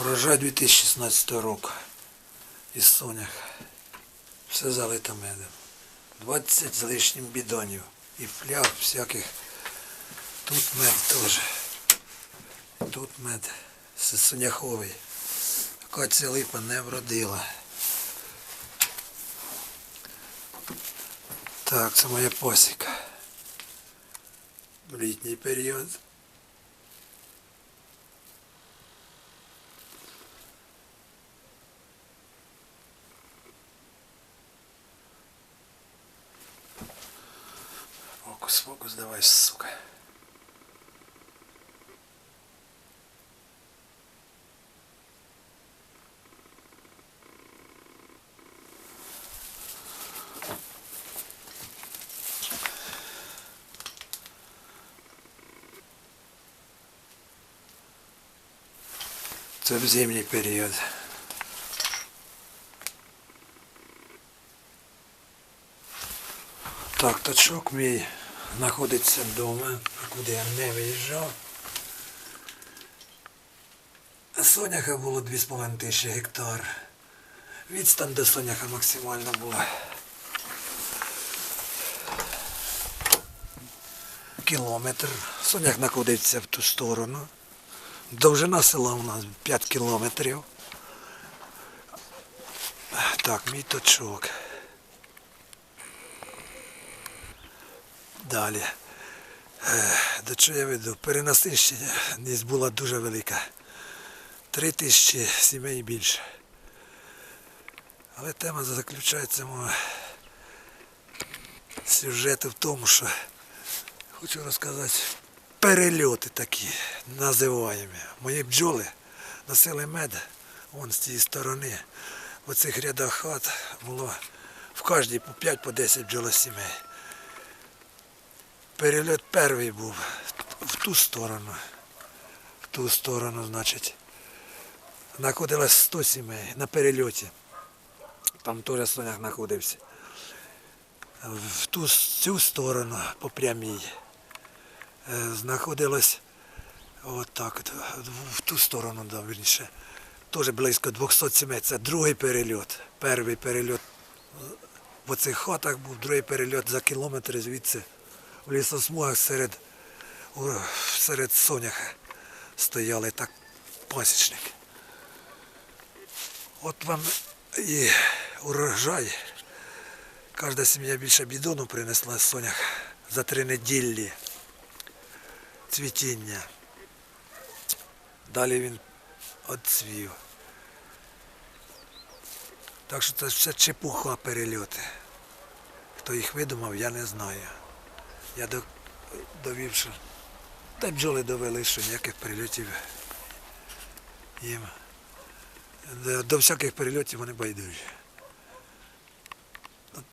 Урожай 2016 року із сонях. Все залито медом. 20 з лишнім бідонів. І фляг всяких. Тут мед теж. Тут мед соняховий. Акація липа не вродила. Так, це моя посіка. В літній період. Фокус, фокус, давай, сука. Це в зимній період. Так, точок мій Знаходиться вдома, куди я не виїжджав. Соняха було 2,5 тисячі гектар. Відстань до соняха максимальна була. Кілометр. Сонях знаходиться в ту сторону. Довжина села у нас 5 кілометрів. Так, мій точок. Далі. Е, До чого я веду? Перенасищеність була дуже велика. Три тисячі сімей більше. Але тема заключається мого сюжету в тому, що хочу розказати перельоти такі називаємо. Мої бджоли носили мед вон з цієї сторони. В оцих рядах хат було в кожній по 5 по 10 бджолосімей. Перельот перший був в ту сторону. В ту сторону, значить. Знаходилось 100 сімей на перельоті. Там теж соняк знаходився. В ту цю сторону по прямій е, знаходилось отак, от, в ту сторону, да. Теж близько 200 сімей. Це другий перельот. Перший перельот в оцих хатах був, другий перельот за кілометр звідси в лісосмугах серед, серед соняха стояли так пасічники. От вам і урожай. Кожна сім'я більше бідону принесла сонях за три неділі цвітіння. Далі він отцвів. Так що це все чепуха перельоти. Хто їх видумав, я не знаю. Я довів, що та бджоли довели, що ніяких перельотів їм. До всяких перельотів вони байдужі.